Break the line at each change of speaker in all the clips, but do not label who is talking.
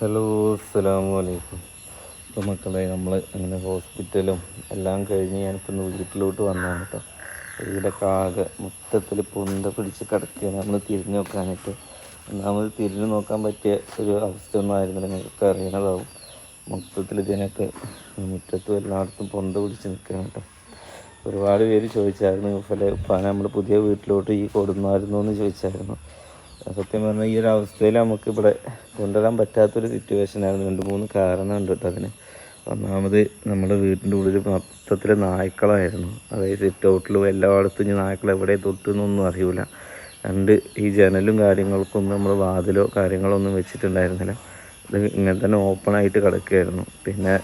Hello അസ്സലാമു അലൈക്കും. ഇപ്പോൾ മക്കളെ നമ്മൾ അങ്ങനെ ഹോസ്പിറ്റലും എല്ലാം കഴിഞ്ഞ് ഞാനിപ്പോൾ ഇന്ന് വീട്ടിലോട്ട് വന്നതാണ് കേട്ടോ വീടൊക്കെ ആകെ മൊത്തത്തിൽ പൊന്ത പിടിച്ച് കിടക്കുകയാണ് നമ്മൾ തിരിഞ്ഞു നോക്കാനായിട്ട്. ഒന്നാമത് തിരിഞ്ഞു നോക്കാൻ പറ്റിയ ഒരു അവസ്ഥ ഒന്നും ആയിരുന്നില്ല. നിങ്ങൾക്ക് അറിയണതാവും. മൊത്തത്തിൽ ഇതിനൊക്കെ മുറ്റത്തും എല്ലായിടത്തും പൊന്ത പിടിച്ച് നിൽക്കുകയാണ് കേട്ടോ ഒരുപാട് പേര് ചോദിച്ചായിരുന്നു ഇപ്പം നമ്മൾ പുതിയ വീട്ടിലോട്ട് ഈ കൊടുന്നായിരുന്നു എന്ന് ചോദിച്ചായിരുന്നു. സത്യം പറഞ്ഞാൽ ഈ ഒരു അവസ്ഥയിൽ നമുക്ക് ഇവിടെ കൊണ്ടുവരാൻ പറ്റാത്തൊരു സിറ്റുവേഷൻ ആയിരുന്നു. രണ്ട് മൂന്ന് കാരണമുണ്ട് കേട്ടോ അതിന്. ഒന്നാമത് നമ്മുടെ വീട്ടിന്റെ ഉള്ളിൽ മൊത്തത്തിൽ നായ്ക്കളായിരുന്നു. അതായത് സിറ്റ് ഔട്ടിലും എല്ലായിടത്തും ഇനി നായ്ക്കൾ എവിടെ തൊട്ടെന്നൊന്നും അറിയില്ല രണ്ട് ഈ ജനലും കാര്യങ്ങൾക്കൊന്നും നമ്മൾ വാതിലോ കാര്യങ്ങളോ ഒന്നും വെച്ചിട്ടുണ്ടായിരുന്നില്ല. ഇത് ഇങ്ങനെ തന്നെ ഓപ്പണായിട്ട് കിടക്കുകയായിരുന്നു. പിന്നെ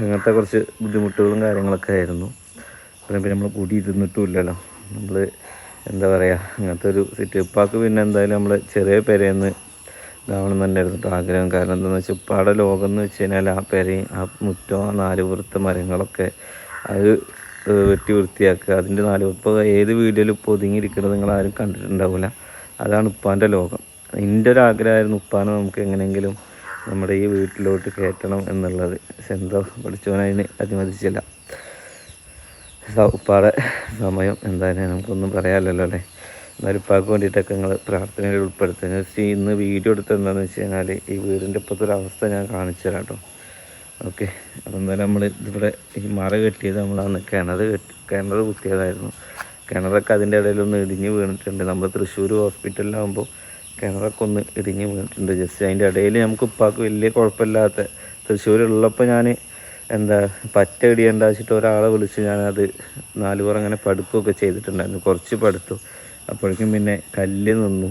അങ്ങനത്തെ കുറച്ച് ബുദ്ധിമുട്ടുകളും കാര്യങ്ങളൊക്കെ ആയിരുന്നു. പിന്നെ നമ്മൾ കൂടി ഇരുന്നിട്ടും ഇല്ലല്ലോ. നമ്മൾ എന്താ പറയുക അങ്ങനത്തെ ഒരു സിറ്റ് ഉപ്പാക്ക് പിന്നെ എന്തായാലും നമ്മൾ ചെറിയ പെരയെന്ന് ഇതാവണം തന്നെയായിരുന്നു കേട്ടോ ആഗ്രഹം. കാരണം എന്താണെന്ന് വെച്ചാൽ ഉപ്പാടെ ലോകം എന്ന് വെച്ച് കഴിഞ്ഞാൽ ആ പെരയും ആ മുറ്റവും ആ നാല് പുറത്തെ മരങ്ങളൊക്കെ അത് വെട്ടി വൃത്തിയാക്കുക. അതിന്റെ നാല് ഇപ്പോൾ ഏത് വീഡിയോയിൽ ഇപ്പോൾ ഒതുങ്ങിയിരിക്കുന്നത് നിങ്ങൾ ആരും കണ്ടിട്ടുണ്ടാവില്ല അതാണ് ഉപ്പാന്റെ ലോകം. എന്റെ ഒരു ആഗ്രഹമായിരുന്നു ഉപ്പാനെ നമുക്ക് എങ്ങനെയെങ്കിലും നമ്മുടെ ഈ വീട്ടിലോട്ട് കയറ്റണം എന്നുള്ളത്. എന്തോ പഠിച്ചവനതിന് അനുവദിച്ചില്ല സ- ഉപ്പാടെ സമയം. എന്തായാലും നമുക്കൊന്നും പറയാമല്ലോ അല്ലേ? എന്നാലും ഉപ്പാക്ക് വേണ്ടിയിട്ടൊക്കെ നിങ്ങൾ പ്രാർത്ഥനയിൽ ഉൾപ്പെടുത്തുക. ജസ്റ്റ് ഇന്ന് വീഡിയോ എടുത്തത് എന്താണെന്ന് വെച്ച് കഴിഞ്ഞാൽ ഈ വീടിന്റെ ഇപ്പോഴത്തെ ഒരു അവസ്ഥ ഞാൻ കാണിച്ചു തരാം കേട്ടോ. ഓക്കെ അപ്പോൾ എന്തായാലും നമ്മൾ ഇതിവിടെ ഈ മറ കെട്ടിയത് നമ്മളാണ്. കിണർ കെട്ടി കിണർ കുത്തിയതായിരുന്നു. കിണറൊക്കെ അതിന്റെ ഇടയിലൊന്ന് ഇടിഞ്ഞ് വീണിട്ടുണ്ട്. നമ്മൾ തൃശ്ശൂർ ഹോസ്പിറ്റലിലാകുമ്പോൾ കിണറൊക്കെ ഒന്ന് ഇടിഞ്ഞ് വീണിട്ടുണ്ട്. ജസ്റ്റ് അതിന്റെ ഇടയിൽ നമുക്ക് ഉപ്പാക്ക് വലിയ കുഴപ്പമില്ലാത്ത തൃശ്ശൂരുള്ളപ്പോൾ ഞാൻ എന്താ പറ്റ ഇടി ഉണ്ടാച്ചിട്ട് ഒരാളെ വിളിച്ച് ഞാനത് നാല് പുറം അങ്ങനെ പടുക്കുകയൊക്കെ ചെയ്തിട്ടുണ്ടായിരുന്നു. കുറച്ച് പടുത്തു. അപ്പോഴേക്കും പിന്നെ കല്ല് നിന്നു.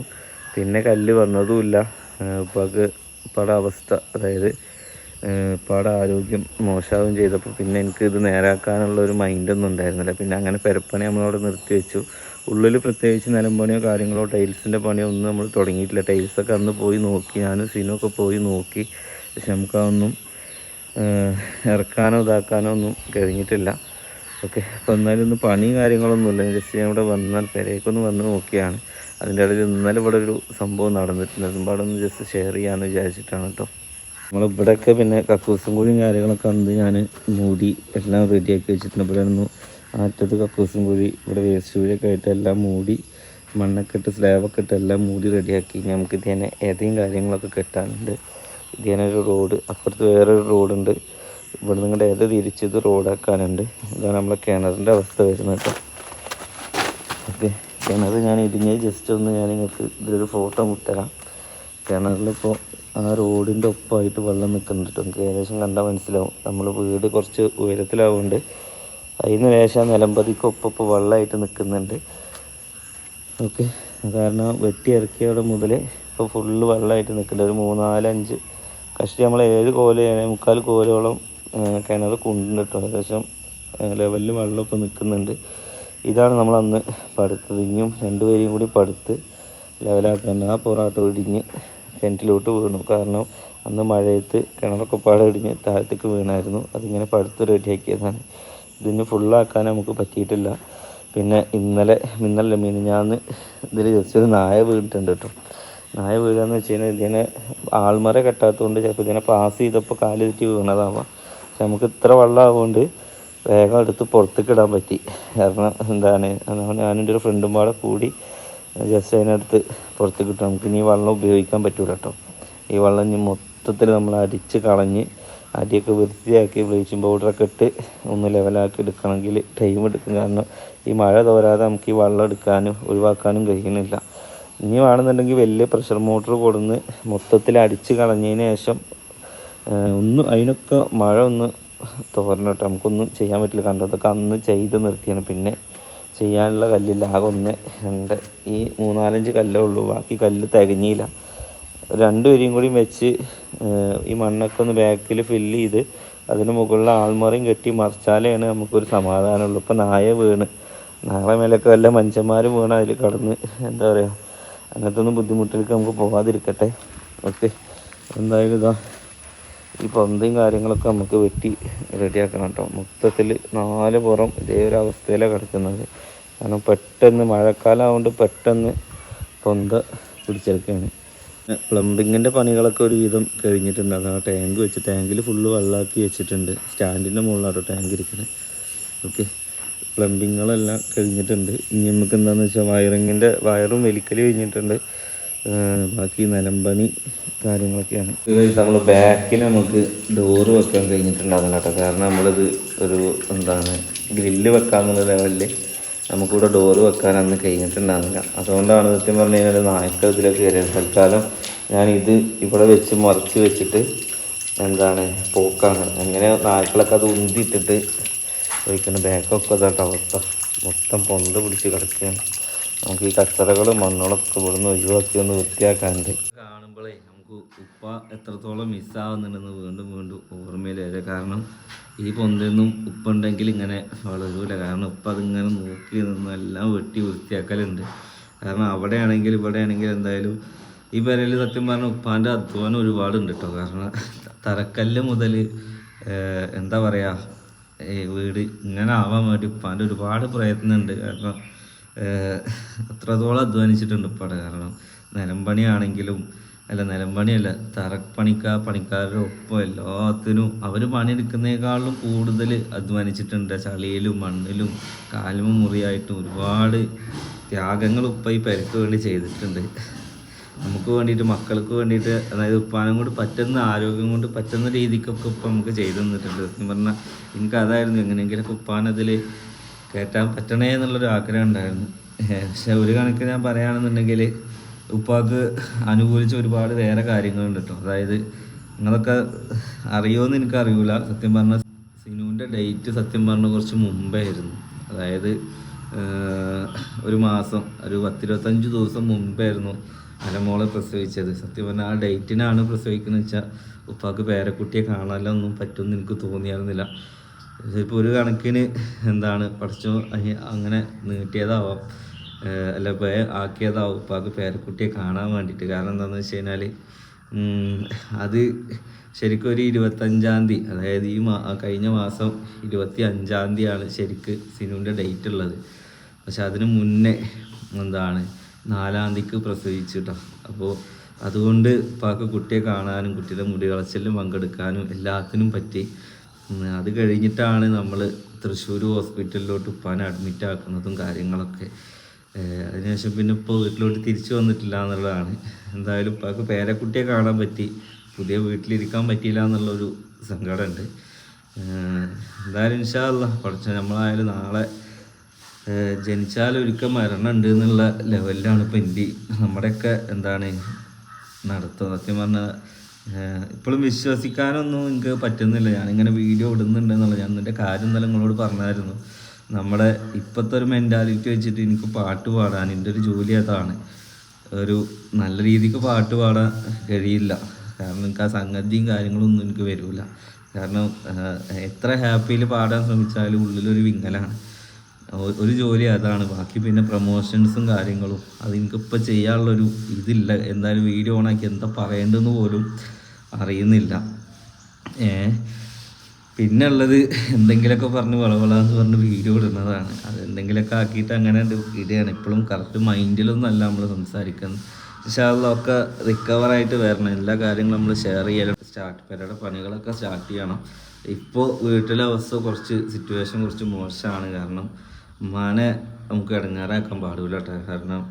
പിന്നെ കല്ല് വന്നതുമില്ല. ഉപ്പാക്ക് ഉപ്പാടെ അവസ്ഥ. അതായത് ഏഹ് ഉപ്പാടെ ആരോഗ്യം മോശമാവുകയും ചെയ്തപ്പോൾ പിന്നെ എനിക്ക് ഇത് നേരാക്കാനുള്ള ഒരു മൈൻഡൊന്നും ഉണ്ടായിരുന്നില്ല. പിന്നെ അങ്ങനെ പെരപ്പണി നമ്മളവിടെ നിർത്തി വെച്ചു. ഉള്ളിൽ പ്രത്യേകിച്ച് നിലമ്പണിയോ കാര്യങ്ങളോ ടൈൽസിന്റെ പണിയോ ഒന്നും നമ്മൾ തുടങ്ങിയിട്ടില്ല. ടൈൽസൊക്കെ അന്ന് പോയി നോക്കി. ഞാനും സിനുമൊക്കെ പോയി നോക്കി. പക്ഷെ നമുക്കതൊന്നും ഇറക്കാനോ ഇതാക്കാനോ ഒന്നും കഴിഞ്ഞിട്ടില്ല. ഓക്കെ അപ്പോൾ എന്നാലും ഇന്ന് പണിയും കാര്യങ്ങളൊന്നുമില്ല ജസ്റ്റ് ഞാൻ ഇവിടെ വന്നാൽ പെരേക്കൊന്ന് വന്ന് നോക്കിയാണ്. അതിന്റെ ഇടയിൽ ഇന്നലെ ഇവിടെ ഒരു സംഭവം നടന്നിട്ടുണ്ട്. അതും പാടെ ഒന്ന് ജസ്റ്റ് ഷെയർ ചെയ്യാമെന്ന് വിചാരിച്ചിട്ടാണ് കേട്ടോ. നമ്മളിവിടെയൊക്കെ പിന്നെ കക്കൂസും കൂടിയും കാര്യങ്ങളൊക്കെ അന്ന് ഞാൻ മൂടി എല്ലാം റെഡിയാക്കി വെച്ചിട്ടുണ്ട്. ഇവിടെ ഒന്ന് ആറ്റത്ത് കക്കൂസും കൂടി ഇവിടെ വേസ്റ്റ് കുഴിയൊക്കെ ആയിട്ട് എല്ലാം മൂടി മണ്ണൊക്കെ ഇട്ട് സ്ലാബൊക്കെ ഇട്ട് എല്ലാം മൂടി റെഡിയാക്കി. നമുക്ക് ഇതിനെ ഏതെങ്കിലും കാര്യങ്ങളൊക്കെ കെട്ടാനുണ്ട്. ഇതിനെ ഒരു റോഡ് അപ്പുറത്ത് വേറൊരു റോഡുണ്ട്. ഇവിടെ നിങ്ങളുടെ ഏത് തിരിച്ചത് റോഡാക്കാനുണ്ട്. ഇതാണ് നമ്മളെ കിണറിന്റെ അവസ്ഥ വരുന്നത് കേട്ടോ. ഓക്കെ കിണർ ഞാൻ ഇടിഞ്ഞ് ജസ്റ്റ് ഒന്ന് ഞാൻ നിങ്ങൾക്ക് ഇതിലൊരു ഫോട്ടോ മുട്ടരാം. കിണറിലിപ്പോൾ ആ റോഡിന്റെ ഒപ്പമായിട്ട് വെള്ളം നിൽക്കുന്നുണ്ട് കേട്ടോ. ഏകദേശം കണ്ടാൽ മനസ്സിലാവും. നമ്മൾ വീട് കുറച്ച് ഉയരത്തിലാവുന്നുണ്ട് അതിന് ശേഷം നിലമ്പതിക്കൊപ്പം ഇപ്പോൾ വെള്ളമായിട്ട് നിൽക്കുന്നുണ്ട് ഓക്കെ കാരണം വെട്ടി ഇറക്കിയവിടെ മുതൽ ഇപ്പോൾ ഫുള്ള് വെള്ളമായിട്ട് നിൽക്കുന്നുണ്ട് ഒരു മൂന്നാലഞ്ച് കഷ്ടി നമ്മൾ ഏഴ് കോൽ മുക്കാൽ കോലോളം കിണർ കുണ്ടുണ്ട് ഏകദേശം ലെവലിൽ വെള്ളമൊക്കെ നിൽക്കുന്നുണ്ട്. ഇതാണ് നമ്മൾ അന്ന് പടുത്തത്. ഇനിയും രണ്ടുപേരെയും കൂടി പടുത്ത് ലെവലാക്കാൻ ആ പൊറാട്ട ഇടിഞ്ഞ് കിണറ്റിലോട്ട് വീണു. കാരണം അന്ന് മഴയത്ത് കിണറൊക്കെ പാടെ ഇടിഞ്ഞ് താഴത്തേക്ക് വീണായിരുന്നു. അതിങ്ങനെ പടുത്ത് റെഡിയാക്കിയതാണ്. ഇതിന് ഫുള്ളാക്കാൻ നമുക്ക് പറ്റിയിട്ടില്ല. പിന്നെ ഇന്നലെ ഇന്നലെ ഞാൻ ഇതിൽ ജസ്റ്റ് ഒരു നായ വീണിട്ടുണ്ട് കേട്ടോ. നായ വീഴാന്ന് വെച്ച് കഴിഞ്ഞാൽ ഇതിനെ ആൾമറ കെട്ടാത്തതുകൊണ്ട് ചിലപ്പോൾ ഇതിനെ പാസ് ചെയ്തപ്പോൾ കാൽ തെറ്റി വീണതാവാം. പക്ഷെ നമുക്ക് ഇത്ര വെള്ളമാവുകൊണ്ട് വേഗം എടുത്ത് പുറത്തേക്ക് ഇടാൻ പറ്റി. കാരണം എന്താണ് അതാണ് ഞാനും എന്റെ ഒരു ഫ്രണ്ടും പാടെ കൂടി ജസ്റ്റ് അതിനടുത്ത് പുറത്തേക്ക് ഇട്ടു. നമുക്ക് ഇനി വെള്ളം ഉപയോഗിക്കാൻ പറ്റൂല കേട്ടോ ഈ വെള്ളം ഇനി മൊത്തത്തിൽ നമ്മൾ അരിച്ച് കളഞ്ഞ് അരിയൊക്കെ വൃത്തിയാക്കി ബ്ലീച്ചിങ് പൗഡറൊക്കെ ഇട്ട് ഒന്ന് ലെവലാക്കി എടുക്കണമെങ്കിൽ ടൈം എടുക്കും. കാരണം ഈ മഴ തോരാതെ നമുക്ക് ഈ വെള്ളം എടുക്കാനും ഒഴിവാക്കാനും കഴിയുന്നില്ല. ഇനി വേണമെന്നുണ്ടെങ്കിൽ വലിയ പ്രഷർ മോട്ടർ കൊടുന്ന് മൊത്തത്തിൽ അടിച്ച് കളഞ്ഞതിന് ശേഷം ഒന്ന് അതിനൊക്കെ മഴ ഒന്ന് തോരണം നമുക്കൊന്നും ചെയ്യാൻ പറ്റില്ല. കണ്ടതൊക്കെ അന്ന് ചെയ്ത് നിർത്തിയാണ്. പിന്നെ ചെയ്യാനുള്ള കല്ലില്ല. ആകെ ഒന്ന് രണ്ട് ഈ മൂന്നാലഞ്ച് കല്ലേ ഉള്ളൂ. ബാക്കി കല്ല് തികഞ്ഞില്ല. രണ്ടുപേരെയും കൂടി വെച്ച് ഈ മണ്ണൊക്കെ ഒന്ന് ബാക്കിൽ ഫില്ല് ചെയ്ത് അതിന് മുകളിൽ ആൾമറയും കെട്ടി മറിച്ചാലാണ് നമുക്കൊരു സമാധാനമുള്ളൂ. ഇപ്പം നായ വീണ്. നാളെ മേലൊക്കെ വല്ല മനുഷ്യന്മാർ വീണ് അതിൽ കടന്ന് എന്താ പറയുക അങ്ങനത്തെ ഒന്നും ബുദ്ധിമുട്ടിലേക്ക് നമുക്ക് പോകാതിരിക്കട്ടെ ഓക്കെ. എന്തായാലും ഇതാ ഈ പന്തയും കാര്യങ്ങളൊക്കെ നമുക്ക് വെട്ടി റെഡിയാക്കണം കേട്ടോ. മൊത്തത്തിൽ നാല് പുറം ഇതേ ഒരു അവസ്ഥയിലാണ് കിടക്കുന്നത്. കാരണം പെട്ടെന്ന് മഴക്കാലം ആയതുകൊണ്ട് പെട്ടെന്ന് പൊന്ത പിടിച്ചെടുക്കുകയാണ്. പ്ലംബിങ്ങിന്റെ പണികളൊക്കെ ഒരുവിധം കഴിഞ്ഞിട്ടുണ്ട്. അതാ ടാങ്ക് വെച്ച് ടാങ്കിൽ ഫുള്ള് വെള്ളമാക്കി വെച്ചിട്ടുണ്ട്. സ്റ്റാൻഡിന്റെ മുകളിലാണ് ടാങ്ക് ഇരിക്കുന്നത് ഓക്കെ. പ്ലംബിങ്ങുകളെല്ലാം കഴിഞ്ഞിട്ടുണ്ട്. ഇനി നമുക്ക് എന്താണെന്ന് വെച്ചാൽ വയറിങ്ങിന്റെ വയറും വലിക്കൽ കഴിഞ്ഞിട്ടുണ്ട്. ബാക്കി നിലമ്പണി കാര്യങ്ങളൊക്കെയാണ്. നമ്മൾ ബാക്കിൽ നമുക്ക് ഡോറ് വെക്കാൻ കഴിഞ്ഞിട്ടുണ്ടാകുന്ന കേട്ടോ. കാരണം നമ്മളിത് ഒരു എന്താണ് ഗ്രില്ല് വെക്കാമെന്നുള്ള ലെവലിൽ നമുക്കിവിടെ ഡോറ് വെക്കാൻ അന്ന് കഴിഞ്ഞിട്ടുണ്ടാകുന്നില്ല അതുകൊണ്ടാണ് സത്യം പറഞ്ഞു കഴിഞ്ഞാൽ നായ്ക്കൾ ഇതിലേക്ക് കയറിയത് തൽക്കാലം ഞാൻ ഇത് ഇവിടെ വെച്ച് മറിച്ച് വെച്ചിട്ട് എന്താണ് പോക്കാണ്. അങ്ങനെ നായ്ക്കളൊക്കെ അത് ഉന്തിയിട്ടിട്ട് ഒഴിക്കുന്ന ബാക്കൊക്കെ അതാട്ടോ അവസ്ഥ. മൊത്തം പൊന്ത് പിടിച്ച് കിടക്കുകയാണ്. നമുക്ക് ഈ കച്ചറകളും മണ്ണുകളൊക്കെ ഇവിടുന്ന് ഒഴിവാക്കി ഒന്ന് വൃത്തിയാക്കാനുണ്ട്. കാണുമ്പോഴേ നമുക്ക് ഉപ്പ എത്രത്തോളം മിസ്സാവുന്നുണ്ടെന്ന് വീണ്ടും വീണ്ടും ഓർമ്മയിൽ വരിക. കാരണം ഈ പൊന്തൊന്നും ഉപ്പ ഉണ്ടെങ്കിൽ ഇങ്ങനെ വളരൂല കാരണം ഉപ്പ അതിങ്ങനെ നോക്കി നിന്നും എല്ലാം വെട്ടി വൃത്തിയാക്കലുണ്ട്. കാരണം അവിടെയാണെങ്കിൽ ഇവിടെ ആണെങ്കിൽ എന്തായാലും ഈ പെരയിൽ സത്യം പറഞ്ഞാൽ ഉപ്പാന്റെ അധ്വാനം ഒരുപാടുണ്ട് കേട്ടോ. കാരണം തറക്കല്ല് മുതൽ എന്താ പറയുക വീട് ഇങ്ങനെ ആവാൻ വേണ്ടി ഉപ്പാന്റെ ഒരുപാട് പ്രയത്നമുണ്ട്. കാരണം അത്രത്തോളം അധ്വാനിച്ചിട്ടുണ്ട് ഉപ്പാടെ കാരണം. നിലമ്പണിയാണെങ്കിലും അല്ല നിലമ്പണിയല്ല തറപ്പണിക്കാർ പണിക്കാരുടെ ഒപ്പം എല്ലാത്തിനും അവർ പണിയെടുക്കുന്നതിനേക്കാളും കൂടുതൽ അധ്വാനിച്ചിട്ടുണ്ട്. ചളിയിലും മണ്ണിലും കാലും മുറിയായിട്ടും ഒരുപാട് ത്യാഗങ്ങൾ ഉപ്പ ഈ പെരക്ക് വേണ്ടി ചെയ്തിട്ടുണ്ട്. നമുക്ക് വേണ്ടിയിട്ട് മക്കൾക്ക് വേണ്ടിയിട്ട് അതായത് ഉപ്പാനും കൊണ്ട് പറ്റുന്ന ആരോഗ്യം കൊണ്ട് പറ്റുന്ന രീതിക്കൊക്കെ ഇപ്പം നമുക്ക് ചെയ്തു തന്നിട്ടുണ്ട്. സത്യം പറഞ്ഞാൽ എനിക്ക് അതായിരുന്നു എങ്ങനെയെങ്കിലൊക്കെ ഉപ്പാനതിൽ കയറ്റാൻ പറ്റണേ എന്നുള്ളൊരു ആഗ്രഹം ഉണ്ടായിരുന്നു. പക്ഷെ ഒരു കണക്കിന് ഞാൻ പറയുകയാണെന്നുണ്ടെങ്കിൽ ഉപ്പാക്ക് അനുകൂലിച്ച ഒരുപാട് വേറെ കാര്യങ്ങളുണ്ട് കേട്ടോ അതായത് നിങ്ങളൊക്കെ അറിയുമെന്ന് എനിക്കറിയില്ല സത്യം പറഞ്ഞാൽ സിനുവിന്റെ ഡേറ്റ് സത്യം പറഞ്ഞ കുറച്ച് മുമ്പേ ആയിരുന്നു അതായത് ഒരു മാസം ഒരു പത്തിരുപത്തഞ്ച് ദിവസം മുമ്പായിരുന്നു അലമോളെ പ്രസവിച്ചത്. സത്യം പറഞ്ഞാൽ ആ ഡേറ്റിനാണ് പ്രസവിക്കുന്നത് വെച്ചാൽ ഉപ്പാക്ക് പേരക്കുട്ടിയെ കാണാനോ ഒന്നും പറ്റുമെന്ന് എനിക്ക് തോന്നിയായിരുന്നില്ല. ഇപ്പോൾ ഒരു കണക്കിന് എന്താണ് പഠിച്ചോ അങ്ങനെ നീട്ടിയതാവാം. അല്ല പേ ആക്കിയതാവും ഉപ്പാക്ക് പേരക്കുട്ടിയെ കാണാൻ വേണ്ടിയിട്ട്. കാരണം എന്താണെന്ന് വെച്ച് കഴിഞ്ഞാൽ അത് ശരിക്കും ഒരു ഇരുപത്തഞ്ചാം തീയതി അതായത് ഈ മാ കഴിഞ്ഞ മാസം ഇരുപത്തി അഞ്ചാം തീയതിയാണ് ശരിക്ക് സിനുവിന്റെ ഡേറ്റ് ഉള്ളത് പക്ഷെ അതിന് മുന്നേ എന്താണ് നാലാം തീയതിക്ക് പ്രസവിച്ചിട്ടോ. അപ്പോൾ അതുകൊണ്ട് പാക്ക് കുട്ടിയെ കാണാനും കുട്ടിയുടെ മുടി കളച്ചിലും പങ്കെടുക്കാനും എല്ലാത്തിനും പറ്റി. അത് കഴിഞ്ഞിട്ടാണ് നമ്മൾ തൃശ്ശൂർ ഹോസ്പിറ്റലിലോട്ട് ഉപ്പാനെ അഡ്മിറ്റ് ആക്കുന്നതും കാര്യങ്ങളൊക്കെ. അതിനുശേഷം പിന്നെ ഇപ്പോൾ വീട്ടിലോട്ട് തിരിച്ചു വന്നിട്ടില്ല എന്നുള്ളതാണ്. എന്തായാലും ഉപ്പാക്ക് പേരക്കുട്ടിയെ കാണാൻ പറ്റി. പുതിയ വീട്ടിലിരിക്കാൻ പറ്റിയില്ല എന്നുള്ളൊരു സങ്കടമുണ്ട് എന്തായാലും ഇൻഷാല്ല കുറച്ച് നമ്മളായാലും നാളെ ജനിച്ചാൽ ഒരിക്കൽ മരണം ഉണ്ട് എന്നുള്ള ലെവലിലാണ് ഇപ്പം എന്റെ നമ്മുടെയൊക്കെ എന്താണ് നടത്തുന്നത് സത്യം പറഞ്ഞാൽ ഇപ്പോഴും വിശ്വസിക്കാനൊന്നും എനിക്ക് പറ്റുന്നില്ല. ഞാനിങ്ങനെ വീഡിയോ ഇടുന്നുണ്ട് എന്നുള്ളത് ഞാൻ എന്റെ കാര്യം എന്നാലും നിങ്ങളോട് പറഞ്ഞായിരുന്നു. നമ്മുടെ ഇപ്പോഴത്തെ ഒരു മെന്റാലിറ്റി വെച്ചിട്ട് എനിക്ക് പാട്ട് പാടാൻ എന്റെ ഒരു ജോലി അതാണ്. ഒരു നല്ല രീതിക്ക് പാട്ട് പാടാൻ കഴിയില്ല. കാരണം എനിക്ക് ആ സംഗതിയും കാര്യങ്ങളൊന്നും എനിക്ക് വരില്ല കാരണം എത്ര ഹാപ്പിയിൽ പാടാൻ ശ്രമിച്ചാലും ഉള്ളിലൊരു വിങ്ങലാണ്. ഒരു ജോലി അതാണ്. ബാക്കി പിന്നെ പ്രൊമോഷൻസും കാര്യങ്ങളും. അത് എനിക്കിപ്പോൾ ചെയ്യാനുള്ളൊരു ഇതില്ല. എന്തായാലും വീഡിയോ ഓണാക്കി എന്താ പറയേണ്ടതെന്ന് പോലും അറിയുന്നില്ല. ഏ? പിന്നെ ഉള്ളത് എന്തെങ്കിലുമൊക്കെ പറഞ്ഞ് വളവളാന്ന് പറഞ്ഞ് വീഡിയോ ഇടുന്നതാണ്. അത് എന്തെങ്കിലുമൊക്കെ ആക്കിയിട്ട് അങ്ങനെ ഇടുകയാണ് ഇപ്പോഴും കറക്റ്റ് മൈൻഡിലൊന്നും അല്ല നമ്മൾ സംസാരിക്കുന്നത് പക്ഷേ അതൊക്കെ റിക്കവറായിട്ട് വരണം. എല്ലാ കാര്യങ്ങളും നമ്മൾ ഷെയർ ചെയ്യണം സ്റ്റാർട്ട് പേരുടെ പണികളൊക്കെ സ്റ്റാർട്ട് ചെയ്യണം. ഇപ്പോൾ വീട്ടിലെ അവസ്ഥ കുറച്ച് സിറ്റുവേഷൻ കുറച്ച് മോശമാണ്. കാരണം ഉമ്മാനെ നമുക്ക് ഇടങ്ങാറാക്കാൻ പാടില്ല കേട്ടോ. കാരണം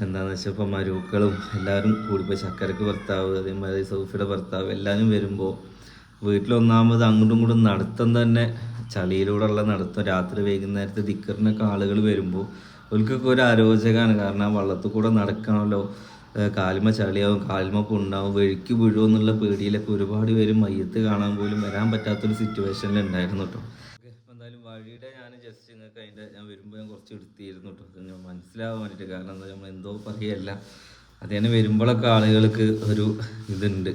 എന്താണെന്ന് വെച്ചാൽ ഇപ്പോൾ മരുക്കളും എല്ലാവരും കൂടിപ്പോയി ചക്കരക്ക് ഭർത്താവ് അതേമാതിരി സൗഫിയുടെ ഭർത്താവ് എല്ലാവരും വരുമ്പോൾ വീട്ടിലൊന്നാമത് അങ്ങോട്ടും ഇങ്ങോട്ടും നടത്തം തന്നെ ചളിയിലൂടെ ഉള്ള നടത്തം. രാത്രി വൈകുന്നേരത്തെ ദിക്കറിനൊക്കെ ആളുകൾ വരുമ്പോൾ അവർക്കൊക്കെ ഒരു അരോചകമാണ് കാരണം വള്ളത്തിൽ കൂടെ നടക്കണമല്ലോ കാലിമ ചളിയാവും കാലിമ പുണ്ണാവും വഴുക്കി വീഴുമോ എന്നുള്ള പേടിയിലൊക്കെ ഒരുപാട് പേര് മയ്യത്ത് കാണാൻ പോലും വരാൻ പറ്റാത്തൊരു സിറ്റുവേഷനിൽ ഉണ്ടായിരുന്നു കേട്ടോ ഇപ്പം എന്തായാലും വഴിയുടെ ഞാൻ നിങ്ങൾക്ക് അതിന്റെ ഞാൻ വരുമ്പോൾ ഞാൻ കുറച്ച് എടുത്തിരുന്നു കേട്ടോ ഞാൻ മനസ്സിലാവാൻ കാരണം എന്താ നമ്മൾ എന്തോ പറയല്ല. അത് തന്നെ വരുമ്പോഴൊക്കെ ആളുകൾക്ക് ഒരു ഇതുണ്ട്.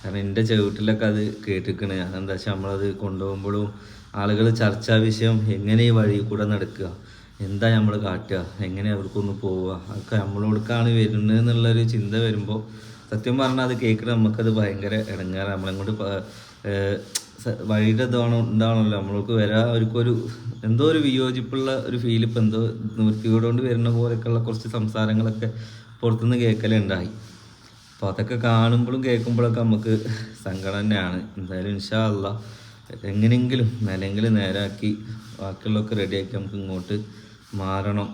കാരണം എന്റെ ചവിട്ടിലൊക്കെ അത് കേട്ടിരിക്കണേ അതെന്താ വെച്ചാൽ നമ്മളത് കൊണ്ടുപോകുമ്പോഴും ആളുകൾ ചർച്ചാ വിഷയം എങ്ങനെ ഈ വഴി കൂടെ നടക്കുക? എന്താ നമ്മൾ കാട്ടുക? എങ്ങനെ അവർക്കൊന്ന് പോവുക? അതൊക്കെ നമ്മളോടക്കാണ് വരുന്നത് എന്നുള്ളൊരു ചിന്ത വരുമ്പോൾ സത്യം പറഞ്ഞാൽ അത് കേൾക്കണം നമുക്കത് ഭയങ്കര ഇടങ്ങാറ്. നമ്മളെങ്ങോട്ട് വഴിയുടെ ഇതാണോ ഉണ്ടാണല്ലോ. നമ്മൾക്ക് വരാ അവർക്കൊരു എന്തോ ഒരു വിയോജിപ്പുള്ള ഒരു ഫീൽ ഇപ്പം എന്തോ നിവൃത്തിയോടുകൊണ്ട് വരുന്ന പോലെയൊക്കെയുള്ള കുറച്ച് സംസാരങ്ങളൊക്കെ പുറത്തുനിന്ന് കേൾക്കലുണ്ടായി അപ്പോൾ അതൊക്കെ കാണുമ്പോഴും കേൾക്കുമ്പോഴൊക്കെ നമുക്ക് സങ്കടം തന്നെയാണ്. എന്തായാലും ഇൻഷാ അല്ല എങ്ങനെയെങ്കിലും നിലയെങ്കിലും നേരാക്കി ബാക്കിയുള്ളതൊക്കെ റെഡിയാക്കി നമുക്ക് ഇങ്ങോട്ട് മാറണം.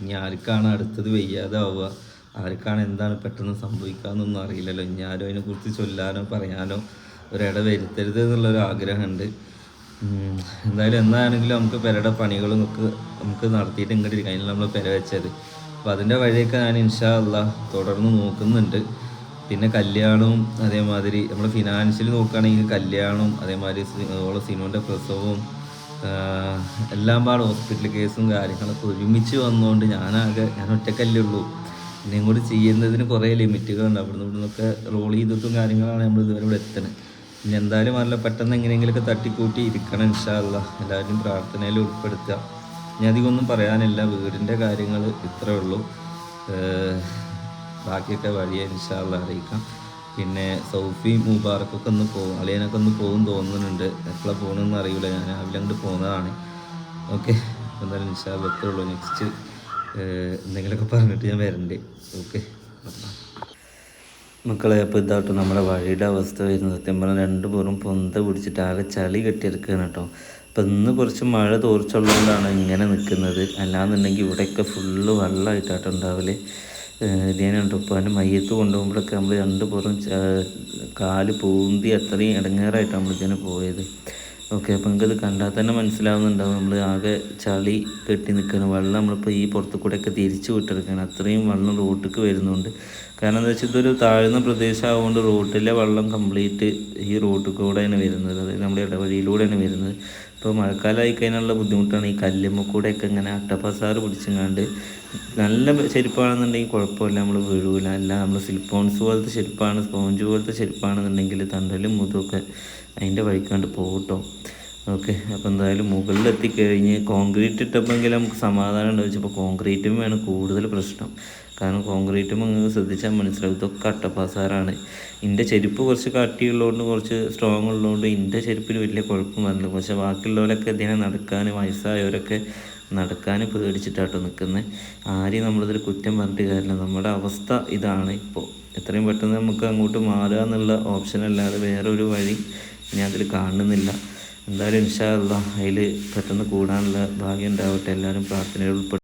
ഇനി ആർക്കാണ് അടുത്തത് വയ്യാതാവുക? ആർക്കാണ് എന്താണ് പെട്ടെന്ന് സംഭവിക്കാന്നൊന്നും അറിയില്ലല്ലോ. ഇനി ആരും അതിനെക്കുറിച്ച് ചൊല്ലാനോ പറയാനോ ഒരിട വരുത്തരുത് എന്നുള്ളൊരു ആഗ്രഹമുണ്ട് എന്തായാലും എന്നാണെങ്കിലും നമുക്ക് പെരയുടെ പണികളും നമുക്ക് നമുക്ക് നടത്തിയിട്ട് ഇങ്ങോട്ട് ഇരിക്കാം. അതിന് നമ്മൾ പെര വെച്ചത്. അപ്പോൾ അതിന്റെ വഴിയൊക്കെ ഞാൻ ഇൻഷാ അല്ല തുടർന്ന് നോക്കുന്നുണ്ട്. പിന്നെ കല്യാണവും അതേമാതിരി നമ്മൾ ഫിനാൻഷ്യലി നോക്കുകയാണെങ്കിൽ കല്യാണവും അതേമാതിരി ഓളെ സിനുവിന്റെ പ്രസവവും എല്ലാം പാടും ഹോസ്പിറ്റൽ കേസും കാര്യങ്ങളൊക്കെ ഒരുമിച്ച് വന്നുകൊണ്ട് ഞാനാകെ ഞാൻ ഒറ്റക്കല്ലേ ഉള്ളൂ. എന്നെയും കൂടി ചെയ്യുന്നതിന് കുറേ ലിമിറ്റുകളുണ്ട് അവിടുന്ന് ഇവിടുന്നൊക്കെ റോൾ ചെയ്തിട്ടും കാര്യങ്ങളാണ് നമ്മൾ ഇതുവരെ ഇവിടെ എത്തണത് ഇനി എന്തായാലും അല്ല പെട്ടെന്ന് എങ്ങനെയെങ്കിലുമൊക്കെ തട്ടിക്കൂട്ടി ഇരിക്കണം ഇൻഷാല്ല എല്ലാവരും പ്രാർത്ഥനയിൽ ഉൾപ്പെടുത്തുക. ഇനി അധികമൊന്നും പറയാനില്ല വീടിന്റെ കാര്യങ്ങൾ ഇത്രേ ഉള്ളൂ. ബാക്കിയൊക്കെ വഴിയെ ഇൻഷാല്ല അറിയിക്കാം. പിന്നെ സൗഫി മുബാറക്കൊക്കെ ഒന്ന് പോകും അളിയനൊക്കെ ഒന്ന് പോകും തോന്നുന്നുണ്ട്. എപ്പോഴാണ് പോകണമെന്ന് അറിയില്ല ഞാൻ രാവിലെ അങ്ങോട്ട് പോകുന്നതാണ് ഓക്കെ എന്തായാലും ഇൻഷാല്ല ഇത്രേ ഉള്ളൂ. നെക്സ്റ്റ് എന്തെങ്കിലുമൊക്കെ പറഞ്ഞിട്ട് ഞാൻ വരണ്ടേ. ഓക്കെ മക്കളെ അപ്പോൾ ഇതാട്ടോ നമ്മുടെ വഴിയുടെ അവസ്ഥ വരുന്നത്. സത്യം പറഞ്ഞാൽ രണ്ട് പേറും പൊന്ത പിടിച്ചിട്ട് ആകെ ചളി കെട്ടിയെടുക്കുകയാണ് കേട്ടോ. അപ്പം ഇന്ന് കുറച്ച് മഴ തോർച്ചുള്ളതുകൊണ്ടാണ് ഇങ്ങനെ നിൽക്കുന്നത്. അല്ലാന്നുണ്ടെങ്കിൽ ഇവിടെയൊക്കെ ഫുള്ള് വെള്ളമായിട്ടാട്ടോ ഉണ്ടാവില്ലേ ഇതിനുണ്ട് ഇപ്പോൾ അതിന്റെ മയ്യത്ത് കൊണ്ടുപോകുമ്പോഴൊക്കെ നമ്മൾ രണ്ട് പുറം കാൽ പൂന്തി അത്രയും ഇടങ്ങേറായിട്ടാണ് നമ്മൾ ഇതിനെ പോയത്. ഓക്കെ അപ്പം നിങ്ങൾക്കത് കണ്ടാൽ തന്നെ മനസ്സിലാവുന്നുണ്ടാവും. നമ്മൾ ആകെ ചളി കെട്ടി നിൽക്കുകയാണ്. വെള്ളം നമ്മളിപ്പോൾ ഈ പുറത്തു കൂടെയൊക്കെ തിരിച്ചു വിട്ടെടുക്കുകയാണ്. അത്രയും വെള്ളം റോട്ടിലേക്ക് വരുന്നുണ്ട്. കാരണം എന്താ വെച്ചാൽ ഇതൊരു താഴ്ന്ന പ്രദേശമായതുകൊണ്ട് റോട്ടിലെ വെള്ളം കംപ്ലീറ്റ് ഈ റോട്ടിൽ കൂടെയാണ് വരുന്നത്. അതായത് നമ്മുടെ ഇടവഴിയിലൂടെയാണ് വരുന്നത്. ഇപ്പോൾ മഴക്കാലമായി കഴിഞ്ഞാലുള്ള ബുദ്ധിമുട്ടാണ്. ഈ കല്ലുമ്മ കൂടെയൊക്കെ ഇങ്ങനെ അട്ടപ്പസാറ് പിടിച്ചങ്ങാണ്ട് നല്ല ചെരുപ്പാണെന്നുണ്ടെങ്കിൽ കുഴപ്പമില്ല. നമ്മൾ വീഴൂല. അല്ല നമ്മൾ സിൽപ്പോൺസ് പോലത്തെ ചെരുപ്പാണ് സ്പോഞ്ച് പോലത്തെ ചെരുപ്പാണെന്നുണ്ടെങ്കിൽ തണ്ടലും മുതുമൊക്കെ അതിന്റെ വഴിക്കാണ്ട് പോകട്ടോ. ഓക്കെ അപ്പോൾ എന്തായാലും മുകളിലെത്തിക്കഴിഞ്ഞ് കോൺക്രീറ്റ് ഇട്ടപ്പോഴെങ്കിലും നമുക്ക് സമാധാനം ഉണ്ടാവും. വെച്ചപ്പോൾ കോൺക്രീറ്റും വേണം. കൂടുതൽ പ്രശ്നം. കാരണം കോൺക്രീറ്റ് നിങ്ങൾക്ക് ശ്രദ്ധിച്ചാൽ മനസ്സിലാവും. ഇതൊക്കെ അട്ടപ്പാസാറാണ് എന്റെ ചെരുപ്പ് കുറച്ച് കട്ടിയുള്ളതുകൊണ്ട് കുറച്ച് സ്ട്രോങ് ഉള്ളതുകൊണ്ട് എന്റെ ചെരുപ്പിന് വലിയ കുഴപ്പം വന്നില്ല പക്ഷേ ബാക്കിയുള്ളവരൊക്കെ ഇതിനെ നടക്കാൻ വയസ്സായവരൊക്കെ നടക്കാൻ പേടിച്ചിട്ടാട്ടോ നിൽക്കുന്നത് ആരെയും നമ്മളിതിൽ കുറ്റം പറഞ്ഞിട്ട് കാര്യമില്ല. നമ്മുടെ അവസ്ഥ ഇതാണ് ഇപ്പോൾ എത്രയും പെട്ടെന്ന് നമുക്ക് അങ്ങോട്ട് മാറുക എന്നുള്ള ഓപ്ഷൻ അല്ലാതെ വേറെ ഒരു വഴി ഞാൻ അതിൽ കാണുന്നില്ല. എന്തായാലും ഇൻഷാ അല്ല അതിൽ പെട്ടെന്ന് കൂടാനുള്ള ഭാഗ്യം ഉണ്ടാവട്ടെ. എല്ലാവരും പ്രാർത്ഥനയിൽ ഉൾപ്പെടും